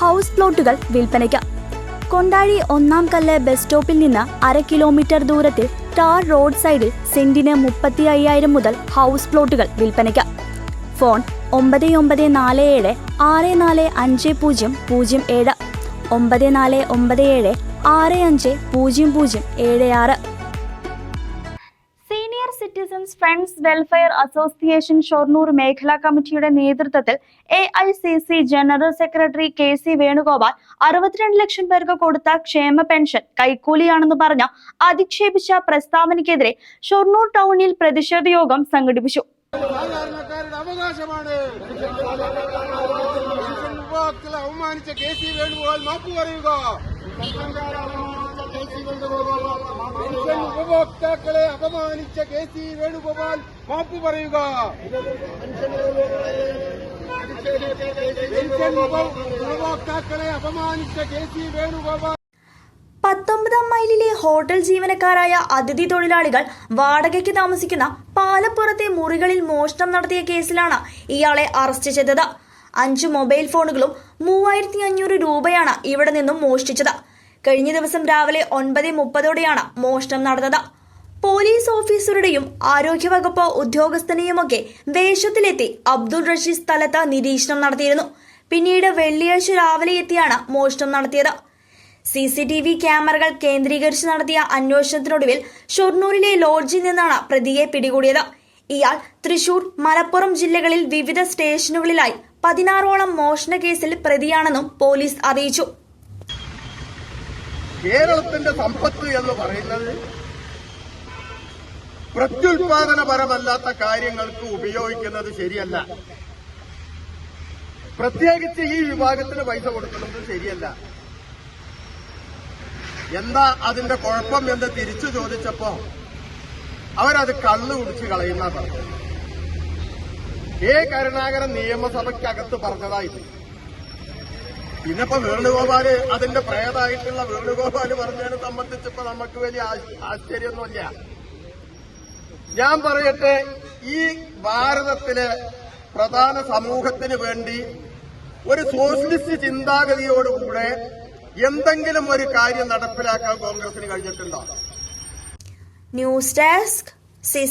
House പ്ലോട്ടുകൾ വിൽപ്പനയ്ക്ക്. കൊണ്ടാഴി ഒന്നാം കല്ല് ബസ് സ്റ്റോപ്പിൽ നിന്ന് അര കിലോമീറ്റർ ദൂരത്തിൽ ടാർ റോഡ് സൈഡിൽ സെന്റിന് മുപ്പത്തി അയ്യായിരം മുതൽ ഹൗസ് പ്ലോട്ടുകൾ വിൽപ്പനയ്ക്ക്. ഫോൺ ഒമ്പത് ഒമ്പത് നാല് ഏഴ് ആറ് നാല് അഞ്ച് പൂജ്യം പൂജ്യം ഏഴ്. ഒമ്പത് നാല് ഒമ്പത് ഏഴ് ആറ് അഞ്ച് പൂജ്യം പൂജ്യം ഏഴ് ആറ്. Citizens friends welfare association Shoranur മേഖലാ കമ്മിറ്റിയുടെ നേതൃത്വത്തിൽ A I C C general secretary K C Venugopal അറുപത്തിരണ്ട് ലക്ഷം പേർക്ക് കൊടുത്ത ക്ഷേമ പെൻഷൻ കൈക്കൂലിയാണെന്ന് പറഞ്ഞ അധിക്ഷേപിച്ച പ്രസ്താവനയ്ക്കെതിരെ ഷൊർണൂർ ടൗണിൽ പ്രതിഷേധ യോഗം സംഘടിപ്പിച്ചു. ഉപഭോക്താക്കളെ അപമാനിച്ച കെ സി വേണുഗോപാൽ മാപ്പ് പറയുക. ഉപഭോക്താക്കളെ അപമാനിച്ച കെ സി വേണുഗോപാൽ. പത്തൊമ്പതാം മൈലിലെ ഹോട്ടൽ ജീവനക്കാരായ അതിഥി തൊഴിലാളികൾ വാടകയ്ക്ക് താമസിക്കുന്ന പാലപ്പുറത്തെ മുറികളിൽ മോഷണം നടത്തിയ കേസിലാണ് ഇയാളെ അറസ്റ്റ് ചെയ്തത്. അഞ്ച് മൊബൈൽ ഫോണുകളും മൂവായിരത്തി അഞ്ഞൂറ് രൂപയാണ് ഇവിടെ നിന്നും മോഷ്ടിച്ചത്. കഴിഞ്ഞ ദിവസം രാവിലെ ഒൻപത് മുപ്പതോടെയാണ് മോഷണം നടന്നത്. പോലീസ് ഓഫീസറുടെയും ആരോഗ്യവകുപ്പ് ഉദ്യോഗസ്ഥനെയുമൊക്കെ വേഷത്തിലെത്തി അബ്ദുൾ റഷീദ് സ്ഥലത്ത് നിരീക്ഷണം നടത്തിയിരുന്നു. പിന്നീട് വെള്ളിയാഴ്ച രാവിലെ എത്തിയാണ് മോഷണം നടത്തിയത്. സി സി ടി വി ക്യാമറകൾ കേന്ദ്രീകരിച്ച് നടത്തിയ അന്വേഷണത്തിനൊടുവിൽ ഷൊർണൂരിലെ ലോഡ്ജിൽ നിന്നാണ് പ്രതിയെ പിടികൂടിയത്. ഇയാൾ തൃശൂർ മലപ്പുറം ജില്ലകളിൽ വിവിധ സ്റ്റേഷനുകളിലായി പതിനാറോളം മോഷണ കേസിൽ പ്രതിയാണെന്നും പോലീസ് അറിയിച്ചു. കേരളത്തിന്റെ സമ്പത്ത് എന്ന് പറയുന്നത് പ്രത്യുൽപാദനപരമല്ലാത്ത കാര്യങ്ങൾക്ക് ഉപയോഗിക്കുന്നത് ശരിയല്ല. പ്രത്യേകിച്ച് ഈ വിഭാഗത്തിന് പൈസ കൊടുക്കുന്നത് ശരിയല്ല. എന്താ അതിന്റെ കുഴപ്പം എന്ന് തിരിച്ചു ചോദിച്ചപ്പോ അവരത് കള്ളു കുടിച്ച് കളയുന്ന പറഞ്ഞു എ കരുണാകരൻ നിയമസഭയ്ക്കകത്ത് പറഞ്ഞതായിട്ട് ഇപ്പൊ വേണുഗോപാൽ അതിന്റെ പ്രേതായിട്ടുള്ള വേണുഗോപാൽ പറഞ്ഞതിനെ സംബന്ധിച്ചപ്പോ നമുക്ക് വലിയ ആശ്ചര്യമൊന്നുമില്ല. ഞാൻ പറയട്ടെ ഈ ഭാരതത്തിലെ പ്രധാന സമൂഹത്തിന് വേണ്ടി ഒരു സോഷ്യലിസ്റ്റ് ചിന്താഗതിയോടുകൂടെ എന്തെങ്കിലും ഒരു കാര്യം നടപ്പിലാക്കാൻ കോൺഗ്രസിന് കഴിഞ്ഞിട്ടുണ്ടോ? News desk C